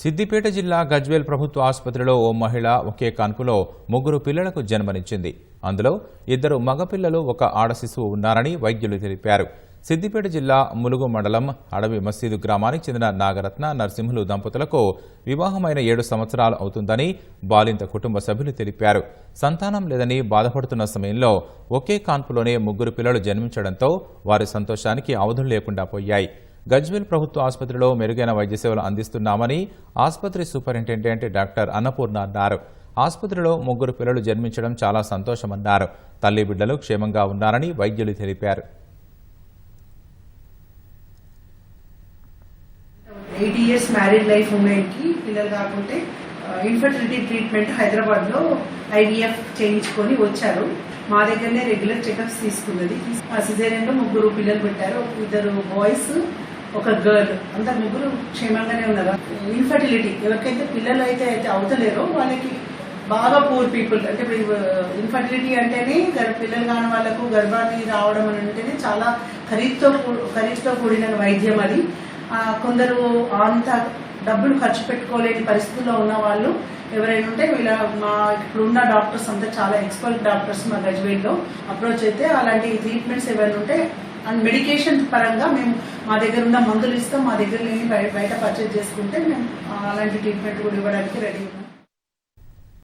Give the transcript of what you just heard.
సిద్దిపేట జిల్లా గజ్వేల్ ప్రభుత్వ ఆసుపత్రిలో ఓ మహిళ ఒకే కాన్పులో ముగ్గురు పిల్లలకు జన్మనిచ్చింది. అందులో ఇద్దరు మగపిల్లలు ఒక ఆడ శిశువు ఉన్నారని వైద్యులు తెలిపారు. సిద్దిపేట జిల్లా ములుగు మండలం అడవి మసీదు గ్రామానికి చెందిన నాగరత్న నరసింహులు దంపతులకు వివాహమైన ఏడు సంవత్సరాలు అవుతుందని బాలింత కుటుంబ సభ్యులు తెలిపారు. సంతానం లేదని బాధపడుతున్న సమయంలో ఒకే కాన్పులోనే ముగ్గురు పిల్లలు జన్మించడంతో వారి సంతోషానికి అవధులు లేకుండా పోయాయి. గజ్వేల్ ప్రభుత్వ ఆసుపత్రిలో మెరుగైన వైద్య సేవలు అందిస్తున్నామని ఆసుపత్రి సూపరింటెండెంట్ డాక్టర్ అన్నపూర్ణ అన్నారు. ఆసుపత్రిలో ముగ్గురు పిల్లలు జన్మించడం చాలా సంతోషమన్నారు. తల్లి బిడ్డలు క్షేమంగా ఉన్నారని వైద్యులు తెలిపారు. ఎయిట్ ఇయర్స్ మ్యారీడ్ లైఫ్ ఉమెన్కి పిల్లలు కాకుంటే ఇన్ఫర్టిలిటీ ట్రీట్మెంట్ హైదరాబాద్లో ఐడిఎఫ్ చేయించుకొని వచ్చారు. మా దగ్గరనే రెగ్యులర్ చెకప్స్ తీసుకున్నది. ఆ సిజేరియన్లో ముగ్గురు పిల్లలు పెట్టారు. ఇద్దరు బాయ్స్ ఒక గర్ల్. అంత ముగ్గురు క్షేమంగానే ఉన్నారు? ఇన్ఫర్టిలిటీ ఎవరికైతే పిల్లలు అయితే అయితే అవుతలేరో వాళ్ళకి బాగా పూర్ పీపుల్ అంటే ఇప్పుడు ఇన్ఫర్టిలిటీ అంటేనే పిల్లలు కాని వాళ్ళకు గర్భాన్ని రావడం అని అంటేనే చాలా ఖరీదుతో కూ- ఖరీదుతో కూడిన వైద్యం అది. కొందరు అంత డబ్బులు ఖర్చు పెట్టుకోలేని పరిస్థితుల్లో ఉన్న వాళ్ళు ఎవరైనా ఉంటే వీళ్ళ మా ఇప్పుడున్న డాక్టర్స్ అంతా చాలా ఎక్స్పర్ట్ డాక్టర్స్ మా గజ్వేల్లో అప్రోచ్ అయితే అలాంటి ట్రీట్మెంట్స్ ఏమైనా ఉంటే అండ్ మెడికేషన్ పరంగా మేము మా దగ్గర ఉన్న మందులు ఇస్తాం మా దగ్గర లేని బయట పర్చేజ్ చేసుకుంటే మేము అలాంటి ట్రీట్మెంట్ కూడా ఇవ్వడానికి రెడీ ఉన్నాం.